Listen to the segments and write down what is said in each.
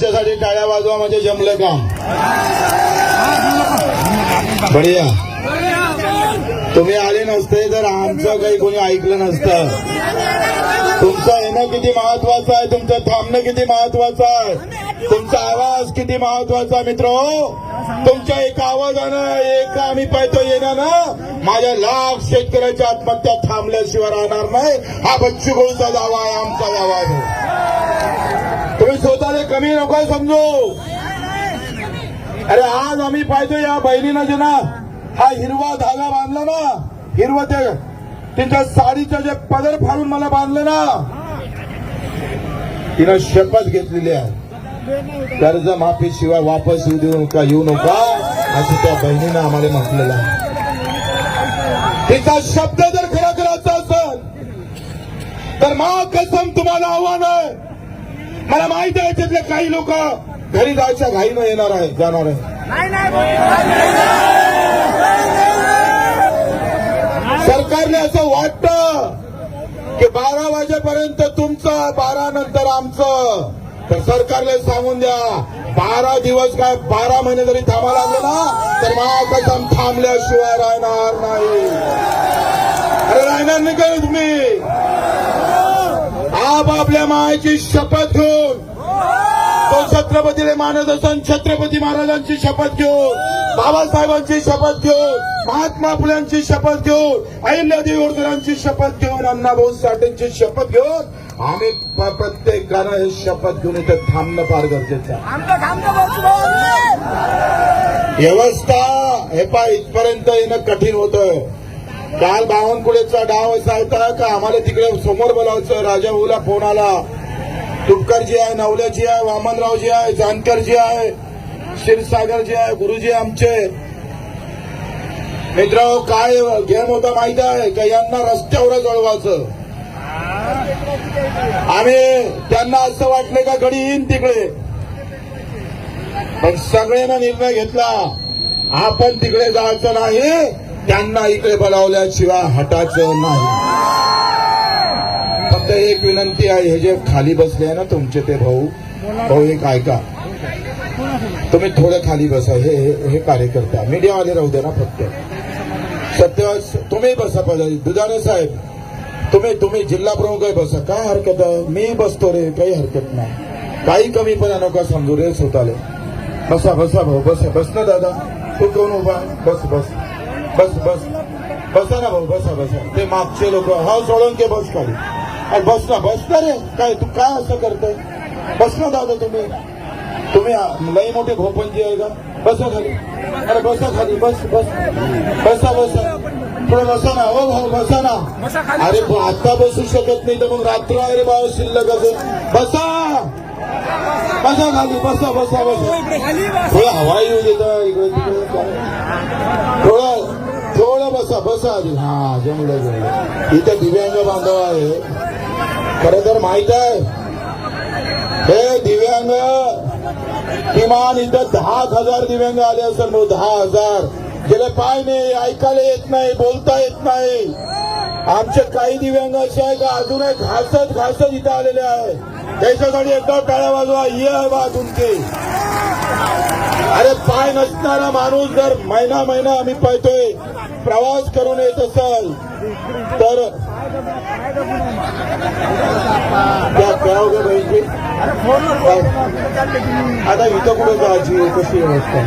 त्यांच्यासाठी टाळ्या वाजवा म्हणजे जमलं काम. बढिया. तुम्ही आले नसते तर आमचं काही कोणी ऐकलं नसतं. तुमचं येणं किती महत्वाचं आहे तुमचं थांबणं किती महत्वाचं आहे. तुमचा आवाज किती महत्त्वाचा मित्र. तुमच्या एका आवाजानं एका आम्ही पाहतो ना माझ्या लाख शेतकऱ्याच्या आत्महत्या थांबल्याशिवाय राहणार नाही. हा बच्चू गोळचा दावा आहे आमचा दावा आहे. तुम्ही स्वतःला कमी नको समजू. अरे आज आम्ही पाहिजे या बहिणीनं जे ना हा हिरवा धागा बांधला ना हिरवं ते तिच्या साडीचं जे पदर फाडून मला बांधलं ना तिनं शपथ घेतलेली आहे. कर्ज माफी शिवाय वापस येऊ देऊ नका येऊ नका असं त्या बहिणीनं आम्हाला म्हटलेलं आहे. तिचा शब्द जर खरा करायचा असेल तर मा कसम तुम्हाला आव्हान आहे. मला माहिती आहे त्यातले काही लोक घरी जायच्या घाईनं येणार आहे जाणार आहे. सरकारने असं वाटतं की बारा वाजेपर्यंत तुमचं बारा नंतर आमचं. तर सरकारने सांगून द्या बारा दिवस काय बारा महिने जरी थांबा लागले ना तर महाकसम थांबल्याशिवाय राहणार नाही. अरे राहणार नाही तुम्ही? आप आपल्या मायेची शपथ घेऊन. तो छत्रपतीला मानत असून छत्रपती महाराजांची शपथ घेऊन बाबासाहेबांची शपथ घेऊन महात्मा फुल्यांची शपथ घेऊन अहिल्यादेवी होळकरांची शपथ घेऊन अण्णाभाऊ साठेंची शपथ घेऊन आम्ही प्रत्येकानं हे शपथ घेऊन इथं थांबणं फार गरजेचं आहे. व्यवस्था हे पा इथपर्यंत येणं कठीण होतं काल बावनकुळेचा डाव असा होता का आम्हाला तिकडे समोर बोलावचं राजाभाऊला फोन आला. तुपकरजी आहे नवल्याजी आहे वामनरावजी आहे जानकरजी आहे क्षीरसागरजी आहे गुरुजी आमचे. मित्र काय गेम होता माहीत आहे का? यांना रस्त्यावर जळवायचं. आम्ही त्यांना असं वाटलं का घडी येईन तिकडे? पण सगळ्यांना निर्णय घेतला. आपण तिकडे जायचं नाही. त्यांना इकडे बोलावल्याशिवाय हटायचं नाही. फक्त एक विनंती आहे हे जे खाली बसले आहे ना तुमचे ते भाऊ भाऊ एक ऐका. तुम्ही थोडं खाली बसा हे हे- हे कार्यकर्ता मीडियावाले राहू द्या ना फक्त. सत्य तुम्ही बसा पाहिजे दुधाने साहेब तुम्ही तुम्ही जिल्हा प्रमुख आहे बसा. काय हरकत आहे? मी बसतो रे काही हरकत नाही. काही कमीपणा नका समजू रे स्वतःले. बसा बसा भाऊ बसा. बस ना दादा. तू कोण उभा? बस बस. बस बस. बसा ना भाऊ बसा बसा. ते मागचे लोक हा सोडून के बस खाली अरे बस ना बस ना रे? काय तू काय असं करतोय? बस ना दादा तुम्ही. तुम्ही लई मोठे भोपनजी आहे का? बसा खाली. अरे बसा खाली बस बस. बसा बसा. थोडं बसा ना. हो भाऊ बसा ना. अरे आता बसू शकत नाही तर मग रात्र आहे रे बाबा शिल्लक असं बसा! बसा खाली बसा बसा बसा. थोडं हवा येऊ देता इकडे तिकडे. थोडं. थोडं बसा बसा आधी हा जमलं जमलं. इथे दिव्यांग बांधव आहे. खर तर माहीत आहे. हे दिव्यांग किमान इथं दहा हजार दिव्यांग आले असतात भाऊ दहा हजार गेले पाय नाही ऐकायला येत नाही बोलता येत नाही. आमचे काही दिव्यांग असे आहे का अजूनही घासत घासत इथं आलेले आहे त्याच्यासाठी एकदा टाळ्या वाजवा. ये बा तुमची. अरे पाय नसणारा माणूस जर महिना महिना आम्ही पाहतोय प्रवास करून येत असेल तर आता इथं कुठे जायची? कशी व्यवस्था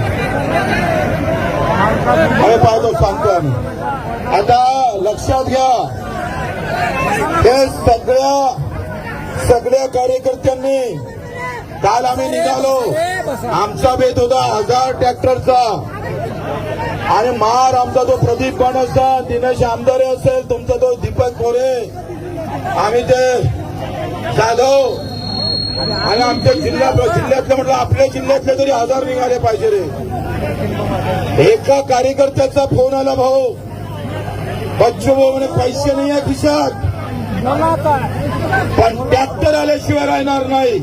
आम्ही पाहतो सांगतो आम्ही. आता लक्षात घ्या हे सगळ्या सगळ्या कार्यकर्त्यांनी काल आम्ही निघालो. आमचा बेत होता हजार ट्रॅक्टरचा. आणि मार आमचा तो प्रदीप गण असेल दिनेश आमदारे असेल तुमचा तो दीपक मोरे. आम्ही ते जाधव आणि आमच्या जिल्ह्यात जिल्ह्यातले म्हटलं आपल्या जिल्ह्यातले तरी हजार निघाले पाहिजे रे. एका कार्यकर्त्याचा फोन आला भाऊ. बच्चू भाऊ म्हणे पैसे नाही आहे खिशात. पण ट्रॅक्टर आल्याशिवाय राहणार नाही.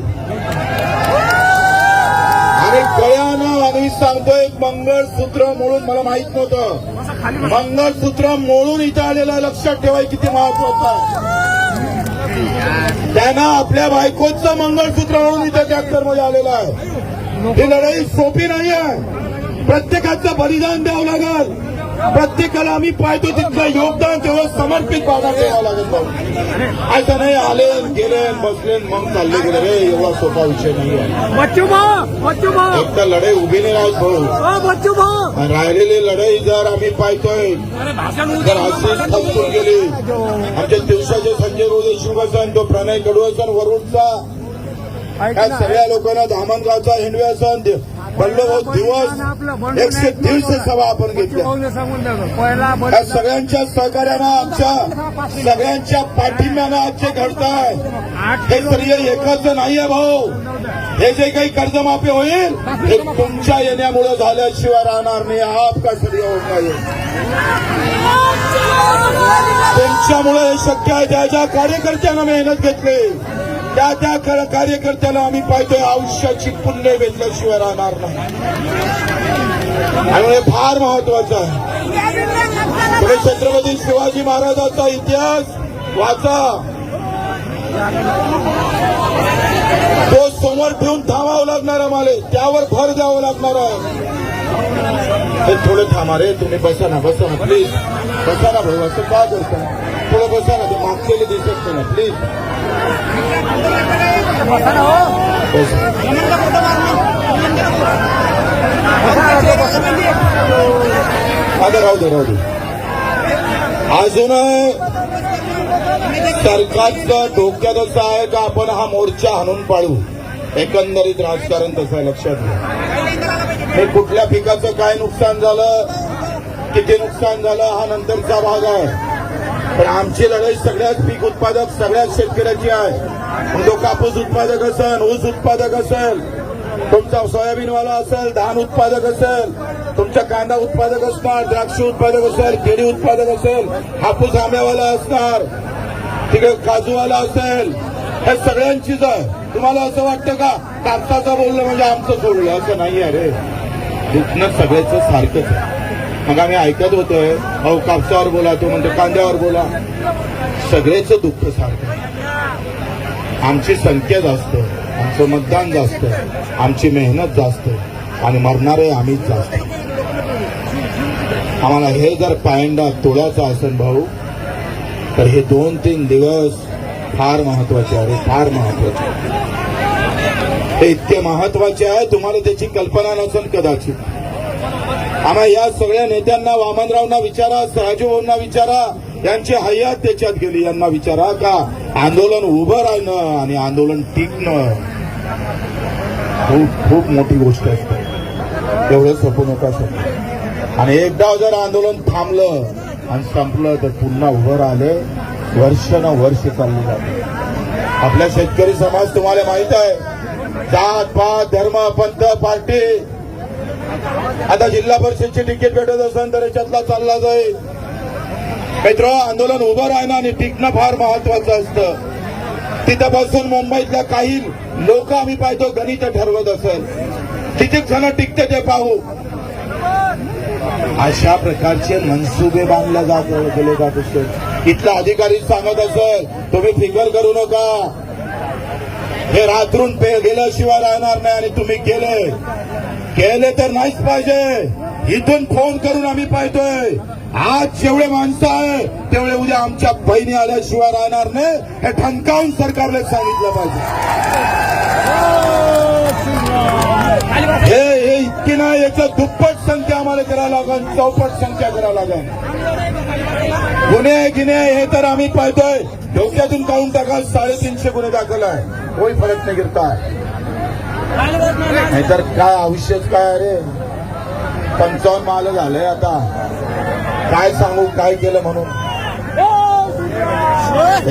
आणि गळ्यानं आम्ही सांगतोय मंगळसूत्र म्हणून मला माहीत नव्हतं. मंगळसूत्र मोडून इथं आलेलं लक्षात ठेवाय किती महत्वाचं आहे. त्यांना आपल्या बायकोचं मंगळसूत्र म्हणून इथं ट्रॅक्टरमध्ये आलेलं आहे. ही लढाई सोपी नाही आहे. प्रत्येकाचं बलिदान द्यावं लागेल. प्रत्येकाला आम्ही पाहतो तिथलं योगदान तेवढं समर्पित लागेल भाऊ. असं नाही आले गेले बसले मग चालले गेले. रे एवढा सोपा विषय नाही आहे. एक तर लढाई उभी नाही राहत भाऊ. राहिलेली लढाई जर आम्ही पाहतोय जर अशीच थमकून गेली आमच्या दिवसाचे संजय देशमुख असन तो प्रणय कडू असन वरुडचा या सगळ्या लोकांना धामणगावचा हिंडवे असन बल्लभाऊ दिवस एकशे दीडशे सभा आपण घेतल्या. या सगळ्यांच्या सहकार्यानं आमच्या सगळ्यांच्या पाठिंब्यानं आजचे घडताय. हे श्रेय एकाच नाहीये भाऊ. हे जे काही कर्जमाफी होईल हे तुमच्या येण्यामुळे झाल्याशिवाय राहणार नाही. हा आपका श्रेय होत नाही तुमच्यामुळे हे शक्य आहे त्या ज्या कार्यकर्त्यांना मेहनत घेतली. त्या त्या कार्यकर्त्याला आम्ही पाहतोय आयुष्याची पुण्य भेटल्याशिवाय राहणार नाही. त्यामुळे फार महत्वाचं आहे. पुढे छत्रपती शिवाजी महाराजांचा इतिहास वाचा. तो समोर ठेवून थांबावं लागणार आम्हाला. त्यावर भर द्यावं लागणार आहे. थोडं थांबा रे तुम्ही बसा ना बसा ना प्लीज बसा ना भाऊ असं का करता? थोडं बसा ना ते मागचे दिसत नाही ना प्लीज राहू दे राहू दे. अजून सरकारचं डोक्यात असं आहे का आपण हा मोर्चा हाणून पाडू? एकंदरीत राजकारण तसं आहे, लक्षात घ्या. हे कुठल्या पिकाचं काय नुकसान झालं? किती नुकसान झालं? हा नंतरचा भाग आहे. पण आमची लढाई सगळ्याच पीक उत्पादक सगळ्याच शेतकऱ्याची आहे. मग तो कापूस उत्पादक असेल ऊस उत्पादक असेल तुमचा सोयाबीनवाला असेल धान उत्पादक असेल तुमचा कांदा उत्पादक असणार द्राक्ष उत्पादक असेल केळी उत्पादक असेल हापूस आंब्यावाला असणार तिकडे काजूवाला असेल हे सगळ्यांचीच आहे. तुम्हाला असं वाटतं का? कापसाचं बोललं म्हणजे आमचं सोडलं असं नाही आहे दुखणं सगळ्याचं सारखंच आहे. मग आम्ही ऐकत होतोय. अहो कापसावर बोला तो म्हणतो कांद्यावर बोला. सगळेच दुःख सारखं. आमची संख्या जास्त आमचं मतदान जास्त आमची मेहनत जास्त आणि मरणारे आम्हीच जास्त. आम्हाला हे जर पायंडा तोडायचा असेल भाऊ तर हे दोन तीन दिवस फार महत्त्वाचे आहे फार महत्त्वाचे हे इतके महत्त्वाचे आहे तुम्हाला त्याची कल्पना नसेल कदाचित. आम्हा या सगळ्या नेत्यांना वामनरावना विचारा राजूभाऊंना विचारा यांची हयात त्याच्यात गेली. यांना विचारा का आंदोलन उभं राहणं आणि आंदोलन टिकणं. खूप खूप मोठी गोष्ट असते. एवढं सोपू नका सर आणि एकदा जर आंदोलन थांबलं आणि संपलं तर पुन्हा उभं राहिलं वर्ष न वर्ष चालली जाते. आपला शेतकरी समाज तुम्हाला माहीत आहे. जात पात धर्म पंथ पार्टी आता जिल्हा परिषदची तिकीट भेटत असेल तर याच्यातला चालला जाईल. मित्र आंदोलन उभं राहणं आणि टिकणं फार महत्वाचं असतं. तिथं बसून मुंबईतल्या काही लोक आम्ही पाहतो गणित ठरवत असेल. किती जण टिकते ते पाहू? अशा प्रकारचे मनसुबे बांधले जात गेले जात असते इथला अधिकारी सांगत असेल तुम्ही फिकर करू नका. हे रात्रून पे गेल्याशिवाय राहणार नाही आणि तुम्ही केले. गेले तर नाहीच पाहिजे. इथून फोन करून आम्ही पाहतोय. आज जेवढे माणसं आहे तेवढे उद्या आमच्या बहिणी आल्याशिवाय राहणार नाही. हे ठणकावून सरकारला सांगितलं पाहिजे. हे हे इतकी नाही याचं दुप्पट संख्या आम्हाला करायला लागेल चौपट संख्या करावं लागेल. गुन्हे गिन्हे हे तर आम्ही पाहतोय. डोक्यातून काढून टाका साडेतीनशे गुन्हे दाखल आहे. कोई फरक नाही गिरता नाहीतर काय आयुष्यच काय अरे पंचावन्न माल झालंय आता. काय सांगू काय केलं म्हणून?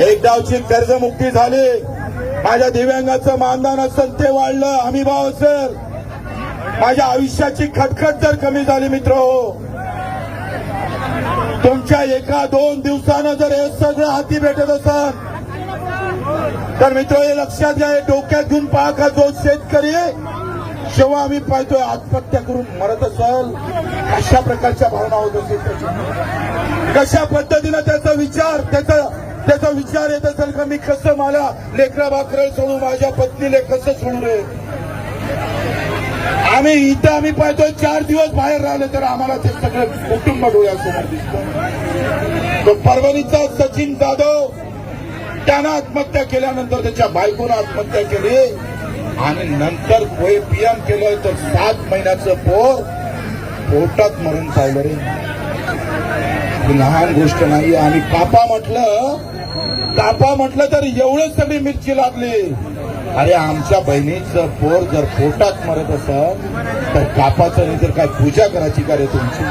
एक डावची कर्जमुक्ती झाली. माझ्या दिव्यांगाचं मानधन असेल ते वाढलं. हमी भाव असेल. माझ्या आयुष्याची खटखट जर कमी झाली मित्र. तुमच्या एका दोन दिवसानं जर हे सगळं हाती भेटत असेल तर मित्र हे लक्षात घ्या हे डोक्यात घेऊन पहा का जो शेतकरी जेव्हा आम्ही पाहतोय आत्महत्या करून मरत असाल अशा प्रकारच्या भावना होत असेल त्याच्या? कशा पद्धतीनं त्याचा विचार त्याचा त्याचा विचार येत असेल का? मी कसं मला लेकरा बाकरं सोडू माझ्या पत्नीले कसं सोडू रे आम्ही इथं आम्ही पाहतोय चार दिवस बाहेर राहिले तर आम्हाला ते सगळं कुटुंब डोळ्यासमोर दिसतं. तो परभणीचा सचिन जाधव त्यानं आत्महत्या केल्यानंतर त्याच्या बायकोनं आत्महत्या केली. आणि नंतर पीएम केलं तर सात महिन्याचं पोर पोटात मरून चाललं रे. लहान गोष्ट नाही आणि कापा म्हटलं कापा म्हटलं तर एवढंच सगळी मिरची लागली अरे आमच्या बहिणीचं पोर जर पोटात मरत असेल तर कापाचं नाही तर काय पूजा करायची का रे तुमची?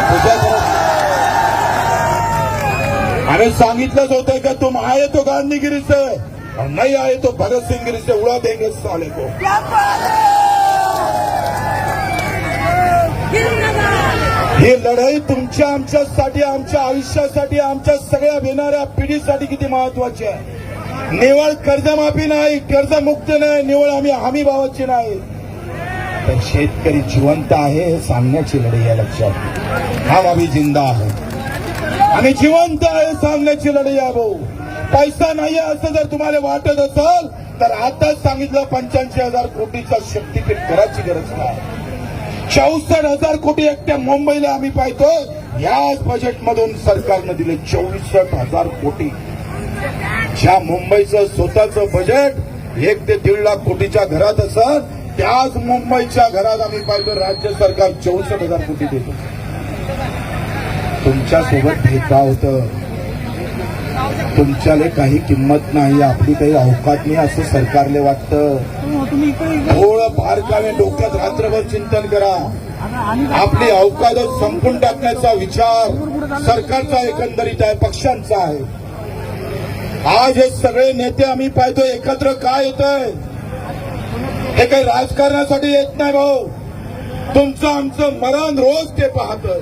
पूजा करा अरे सांगितलंच होतं का तुम आहे तो गांधीगिरी से और नहीं आए तो भगत सिंह गिरी से उड़ा देंगे साले को। ही लढाई तुमच्या आमच्यासाठी आमच्या आयुष्यासाठी आमच्या सगळ्या येणाऱ्या पिढीसाठी किती महत्वाची आहे. निवळ कर्जमाफी नाही कर्जमुक्त नाही निवळ आम्ही हमी भावाची नाही. तर शेतकरी जिवंत आहे हे सांगण्याची लढाई आहे लक्षात. हा आम्ही जिंदा आहे. आम्ही जिवंत आहे सांगण्याची लढाई आहे भाऊ. पैसा नाही असं जर तुम्हाला वाटत असेल तर आताच सांगितलं पंच्याऐंशी हजार कोटीचा शक्तीपीठ करायची गरज नाही. चौसष्ट हजार कोटी एकट्या मुंबईला आम्ही पाहतो याच बजेटमधून सरकारनं दिले चौसष्ट हजार कोटी. ज्या मुंबईचं स्वतःचं बजेट एक ते दीड लाख कोटीच्या घरात असत त्याच मुंबईच्या घरात आम्ही पाहतो राज्य सरकार चौसष्ट हजार कोटी देतो. तुमच्यासोबत भेदभाव होतं. तुमच्याले काही किंमत नाही आपली काही अवकात नाही असं सरकारले वाटतं. थोडं बारकावे डोक्यात रात्रभर चिंतन करा. आपली अवकादत संपून टाकण्याचा विचार सरकारचा एकंदरीत आहे पक्षांचा आहे. आज हे सगळे नेते आम्ही पाहतो एकत्र काय येत आहे हे काही राजकारणासाठी येत नाही भाऊ. तुमचं आमचं मरण रोज ते पाहतं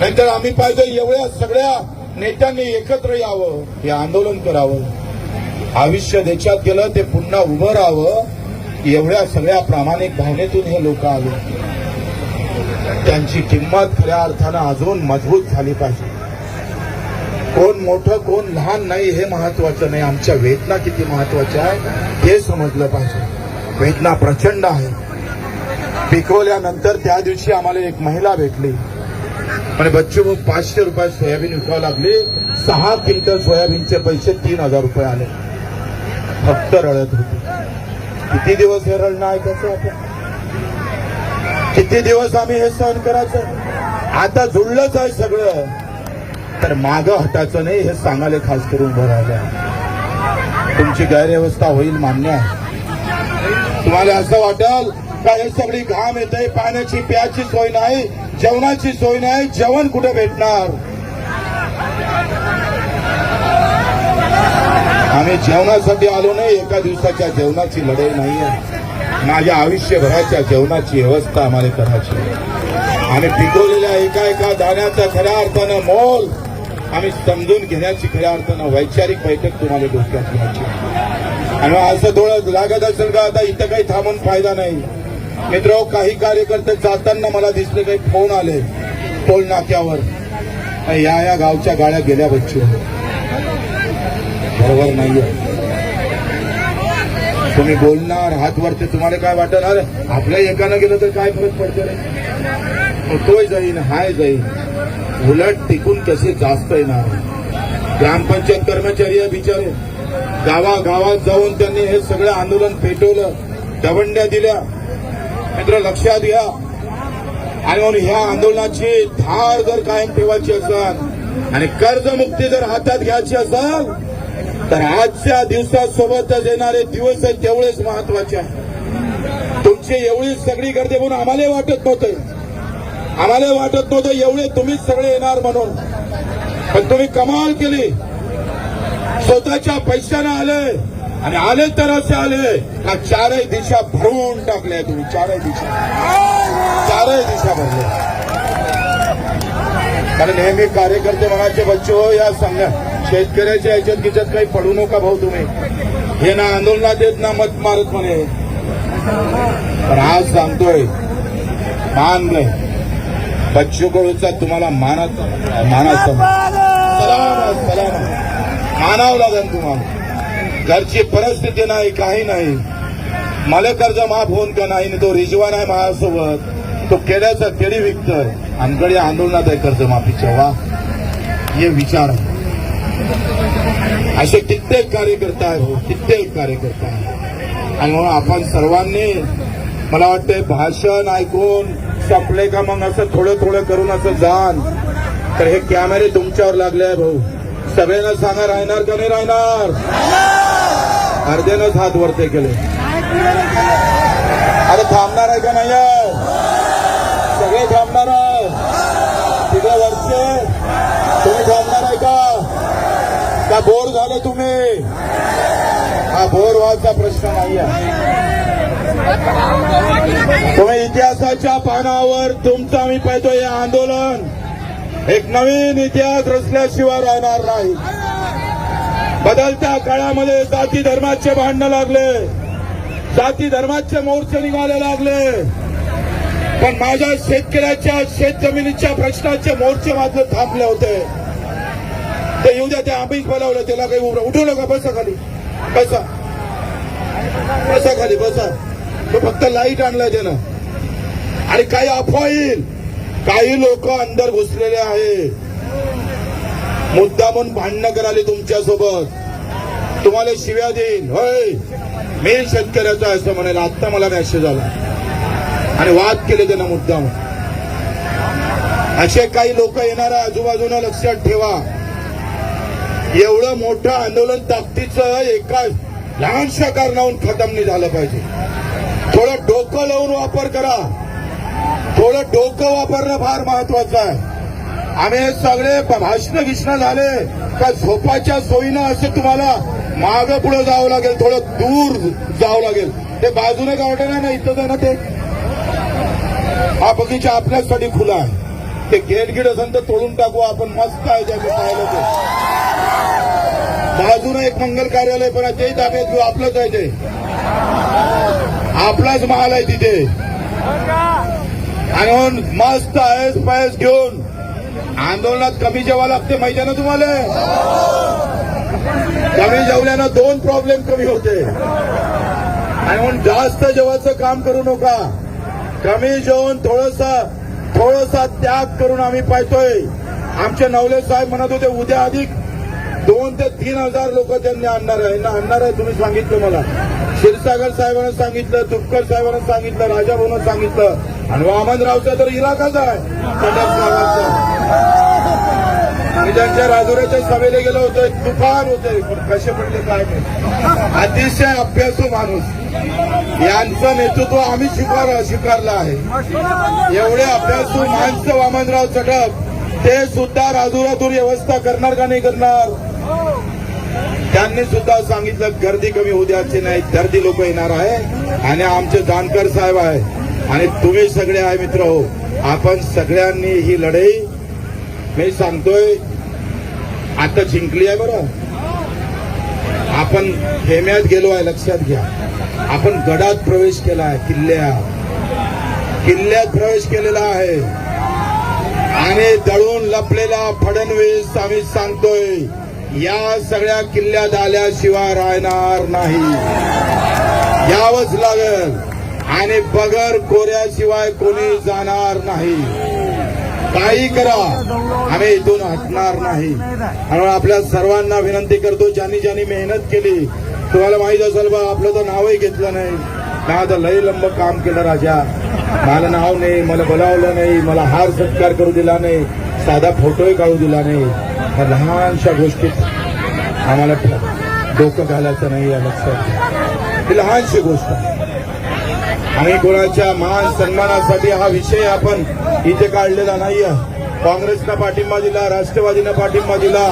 नाहीतर आम्ही पाहिजे एवढ्या सगळ्या नेत्यांनी एकत्र यावं हे आंदोलन करावं. आयुष्य देशात गेलं ते पुन्हा उभं राहावं एवढ्या सगळ्या प्रामाणिक भावनेतून हे लोक आले. त्यांची किंमत खऱ्या अर्थानं अजून मजबूत झाली पाहिजे. कोण मोठं कोण लहान नाही हे महत्वाचं नाही. आमच्या वेदना किती महत्त्वाच्या आहे हे समजलं पाहिजे. वेदना प्रचंड आहे. पिकवल्यानंतर त्या दिवशी आम्हाला एक महिला भेटली. म्हणे बच्चू भाऊ पाचशे रुपयात सोयाबीन विकावं लागले. सहा क्विंटल सोयाबीनचे पैसे तीन हजार रुपये आले. फक्त रडत होते. किती दिवस हे रडणं ऐकायचं आपण? किती दिवस आम्ही हे सहन करायचं? आता जुळलंच आहे सगळं. तर मागं हटायचं नाही हे सांगायला खास करून उभं तुमची गैरव्यवस्था होईल मान्य आहे. तुम्हाला असं वाटेल का हे सगळी घाम येते पाण्याची प्याची सोय नाही? जेवणाची सोय नाही जेवण कुठे भेटणार? आम्ही जेवणासाठी आलो नाही एका दिवसाच्या जेवणाची लढाई नाहीये माझ्या आयुष्यभराच्या जेवणाची व्यवस्था आम्हाला करायची आहे. आम्ही पिकवलेल्या एका एका दाण्याचा खऱ्या अर्थानं मोल आम्ही समजून घेण्याची खऱ्या अर्थानं वैचारिक बैठक तुम्हाला डोक्यात घ्यायची आणि असं थोडं लागत असेल का आता इथं काही थांबून फायदा नाही. मित्र काही कार्यकर्ते जाताना मला दिसले काही फोन आले टोल नाक्यावर. या या गावच्या गाड्या गेल्या बच्चू. बरोबर नाहीये. तुम्ही बोलणार हात वरते तुम्हाला काय वाटणार अरे आपल्या एकानं गेलं तर काय फरक पडतो रे? तोय जाईन हाय जाईन. उलट टिकून कसे जास्त येणार? ग्रामपंचायत कर्मचारी आहे बिचारे. गावागावात जाऊन त्यांनी हे सगळं आंदोलन पेटवलं दवंड्या दिल्या. मित्र लक्षात घ्या. आणि म्हणून ह्या आंदोलनाची धार जर कायम ठेवायची असेल आणि कर्जमुक्ती जर हातात घ्यायची असेल तर आजच्या दिवसासोबतच येणारे दिवस तेवढेच महत्त्वाचे आहे तुमची एवढी सगळी गर्दी म्हणून आम्हाला वाटत नव्हतं. आम्हाला वाटत नव्हतं एवढे तुम्हीच सगळे येणार म्हणून. पण तुम्ही कमाल केली. स्वतःच्या पैशानं आले. आणि आले तर असे आले. का चारही दिशा भरून टाकल्या तुम्ही चारही दिशा. चारही दिशा भरल्या कारण नेहमी कार्यकर्ते म्हणायचे बच्चो हो या सांगा शेतकऱ्याच्या याच्यात किच्यात काही पडू नका भाऊ तुम्ही. हे ना आंदोलनात येत ना मत मारत म्हणे. पण आज सांगतोय मान गए बच्चू कडूचा तुम्हाला मानाचा मानाचा सलाम सलाम. मानावं लागेल तुम्हाला. घरची परिस्थिती नाही काही नाही. मला कर्ज माफ होऊन का नाही तो रिजवान आहे माझ्यासोबत. तो केड्याचा केडी विकतोय. आमकडे आंदोलनात आहे कर्जमाफीच्या वा. हे विचार. आहे असे कित्येक कार्यकर्ता आहे भाऊ हो, कित्येक कार्यकर्ता आहे आणि म्हणून आपण सर्वांनी मला वाटते भाषण ऐकून संपले का मग असं थोडं थोडं करून असं जाण. तर हे कॅमेरे तुमच्यावर लागले आहे भाऊ. सगळ्यांना सांगा राहणार का नाही राहणार? अर्ध्यानंच हात वरते केले. अरे थांबणार आहे का नाही सगळे थांबणार आहे. तिथे वरचे. तुम्ही थांबणार आहे का? का बोर झाले तुम्ही? हा बोर व्हायचा प्रश्न नाही आहे तुम्ही इतिहासाच्या पानावर तुमचं आम्ही पाहतो हे आंदोलन. एक नवीन इतिहास रचल्याशिवाय राहणार नाही. बदलत्या काळामध्ये जाती धर्माचे भांडणं लागले. जाती धर्माचे मोर्चे निघाले लागले. पण माझ्या शेतकऱ्याच्या शेत जमिनीच्या प्रश्नाचे मोर्चे मात्र थांबले होते. ते येऊ द्या ते आम्हीच बोलावलं त्याला काही उभं- उठू नका बसा खाली. बसा. बसा खाली बसा. तो फक्त लाइट आणलाय त्यानं. आणि काही अफवा येईल. काही लोक अंदर घुसलेले आहे मुद्दामून भांडणं कराले तुमच्यासोबत तुम्हाला शिव्या देईन. होय. मी शेतकऱ्याचा असं म्हणेल आता मला मॅसेज आला. आणि वाद केले त्यांना मुद्दाम असे काही लोक येणार आहे आजूबाजूला लक्षात ठेवा. एवढं मोठं आंदोलन ताकदीचं एका लहानशा कारणाहून खतम नाही झालं पाहिजे. थोडं डोकं लावून वापर करा. थोडं डोकं वापरणं फार महत्वाचं आहे. आम्ही सगळे भाषण गिष्ण झाले. का झोपाच्या सोयीनं असं तुम्हाला माग पुढे जावं लागेल थोडं दूर जावं लागेल. ते बाजूने गावठे ना इथं ना ते? हा बगीचा आपल्यासाठी खुला आहे. ते गेट गिट असेल तर तोडून टाकू आपण मस्त आहे त्याचं पाहिलं ते बाजूने एक मंगल कार्यालय पण आहे ते ताब्यात घेऊ आपलंच आहे ते. आपलाच महाल आहे तिथे. आणि मस्त आहेस पायस घेऊन. आंदोलनात कमी जेवा लागते माहिती आहे ना तुम्हाला. कमी जेवल्यानं दोन प्रॉब्लेम कमी होते. आणि म्हणून जास्त जेवायचं काम करू नका. कमी जेवून थोडसा थोडासा त्याग करून आम्ही पाहतोय. आमचे नवले साहेब म्हणत होते उद्या अधिक दोन ते तीन हजार लोक त्यांनी आणणार आहे. ना आणणार आहे तुम्ही सांगितलं मला. क्षीरसागर साहेबांना सांगितलं तुपकर साहेबांना सांगितलं राजाभाऊनं सांगितलं. आणि वामनरावचा तर इलाकाच आहे. आणि त्यांच्या राजुऱ्याच्या सभेला गेलो होतो. एक तुफान होते पण कसे पडले काय नाही अतिशय अभ्यासू माणूस. यांचं नेतृत्व आम्ही स्वीकार स्वीकारलं आहे. एवढे अभ्यासू माणसं वामनराव चटप ते सुद्धा राजुरातून व्यवस्था करणार का नाही करणार? त्यांनी सुद्धा सांगितलं गर्दी कमी होऊ द्यायची नाही गर्दी लोक येणार आहे. आणि आमचे जानकर साहेब आहे. आणि तुम्ही सगळे आहे मित्र हो आपण सगळ्यांनी ही लढाई मी सांगतोय आता जिंकली आहे बरं. आपण खेम्यात गेलो आहे लक्षात घ्या. आपण गडात प्रवेश केला आहे किल्ल्यात किल्ल्यात प्रवेश केलेला आहे. आणि दळून लपलेला फडणवीस आम्ही सांगतोय या सगळ्या किल्ल्यात आल्याशिवाय राहणार नाही. यावंच लागेल. आणि बगर कोऱ्याशिवाय कोणी जाणार नाही. काही करा. आम्ही इथून हटणार नाही. आणि आपल्या सर्वांना विनंती करतो ज्यांनी ज्यांनी मेहनत केली. तुम्हाला माहीत असेल बा आपलं तर नावही घेतलं नाही. ना आता लई लंब काम केलं राजा? मला नाव नाही मला बोलावलं नाही मला हार सत्कार करू दिला नाही साधा फोटोही काढू दिला नाही. ह्या लहानशा गोष्टीत आम्हाला डोकं घालायचं नाही या लक्षात. ही लहानशी गोष्ट आहे. आणि कोणाच्या मान सन्मानासाठी हा विषय आपण इथे काढलेला नाहीये. काँग्रेसनं पाठिंबा दिला राष्ट्रवादीनं पाठिंबा दिला.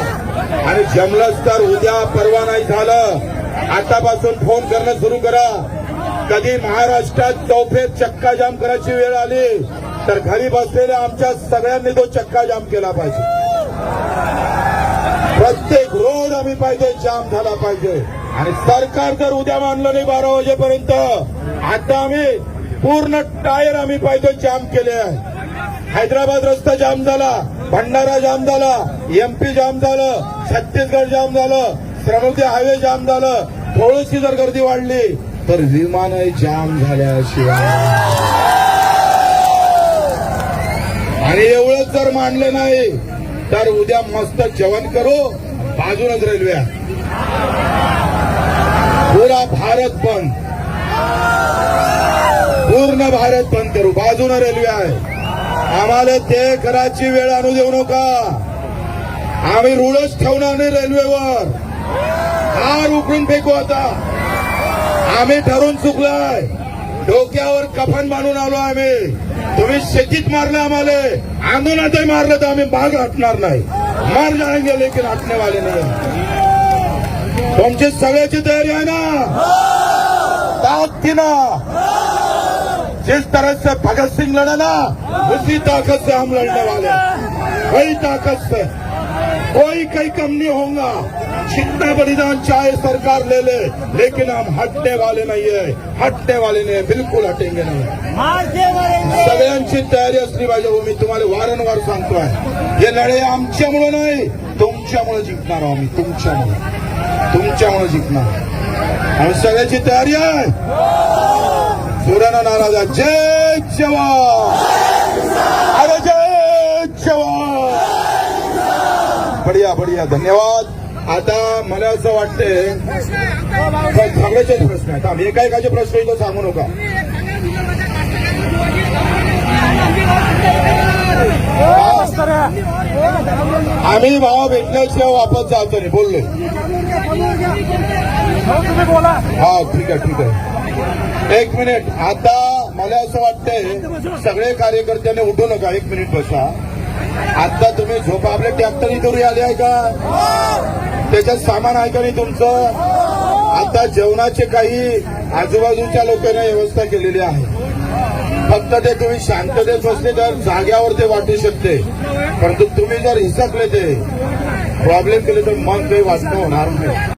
आणि जमलंच तर उद्या परवा नाही झालं. आतापासून फोन करणं सुरू करा. कधी महाराष्ट्रात चौफेत चक्काजाम करायची वेळ आली तर घरी बसलेल्या आमच्या सगळ्यांनी तो चक्काजाम केला पाहिजे. प्रत्येक रोड आम्ही पाहिजे जाम झाला पाहिजे. आणि सरकार जर उद्या मानलं नाही बारा वाजेपर्यंत आता आम्ही पूर्ण टायर आम्ही पाहिजे जाम केले आहे. हैदराबाद रस्ता जाम झाला भंडारा जाम झाला एमपी जाम झालं छत्तीसगड जाम झालं श्रमती हायवे जाम झालं थोडीशी जर गर्दी वाढली तर विमान जाम झाल्याशिवाय. आणि एवढंच जर मांडलं नाही तर उद्या मस्त जेवण करू बाजूनच रेल्वे. पुरा भारत बंद. पूर्ण भारत बंद करू. बाजूनं रेल्वे आहे. आम्हाला ते कराची वेळ आणू देऊ नका. आम्ही रुळच ठेवणार नाही रेल्वेवर. हार उकळून फेकू आता. आम्ही ठरून चुकलाय. डोक्यावर कफन बांधून आलो आम्ही. तुम्ही शेतीत मारलं आम्हाला. आंदोलनातही मारलं तर आम्ही भाग हटणार नाही. मार जाएंगे लेकिन हटने वाले नाही. तुमची सगळ्याची तयारी आहे ना? ताकदीना जिस तरह से भगत सिंह लड़ा ना उसी ताकत से हम लड़ने वाले। वही ताकत से। कोई कहीं कम नहीं होगा। जितना बलिदान चाहे सरकार ले ले लेकिन हम हटने वाले नहीं है। हटने वाले नहीं है बिल्कुल हटेंगे नहीं। सगळ्यांची तयारी असली पाहिजे हो मी तुम्हाला वारंवार सांगतोय। हे लढे आमच्यामुळे नाही तुमच्यामुळे जिंकणार आहोत आम्ही तुमच्यामुळे. तुमच्यामुळे जिंकणार. आणि सगळ्याची तयारी आहे. सूर्याना नाराजा जय जवान. अरे जय जवान. बढिया बढिया. धन्यवाद. आता मला असं वाटतंय सगळ्याचेच प्रश्न. आहेत आम्ही एकाएकाचे प्रश्न इथं सांगू नका. आम्ही भाव भेटल्याशिवाय वापस जायचं नाही. बोललो. हो, ठीक आहे ठीक आहे. एक मिनिट. आता मला असं वाटतंय सगळे कार्यकर्त्यांनी उठू नका. एक मिनिट बसा. आता तुम्ही झोपा. आपल्या ट्रॅक्टर इथून आले आहे का? त्याच्यात सामान आहे का नाही तुमचं? आता जेवणाचे काही आजूबाजूच्या लोकांनी व्यवस्था केलेली आहे. फक्त ते तुम्ही शांततेत बसले तर जाग्यावर ते वाटू शकते. परंतु तुम्ही जर हिसकले ते प्रॉब्लेम केले तर मग काही वाटणं होणार नाही.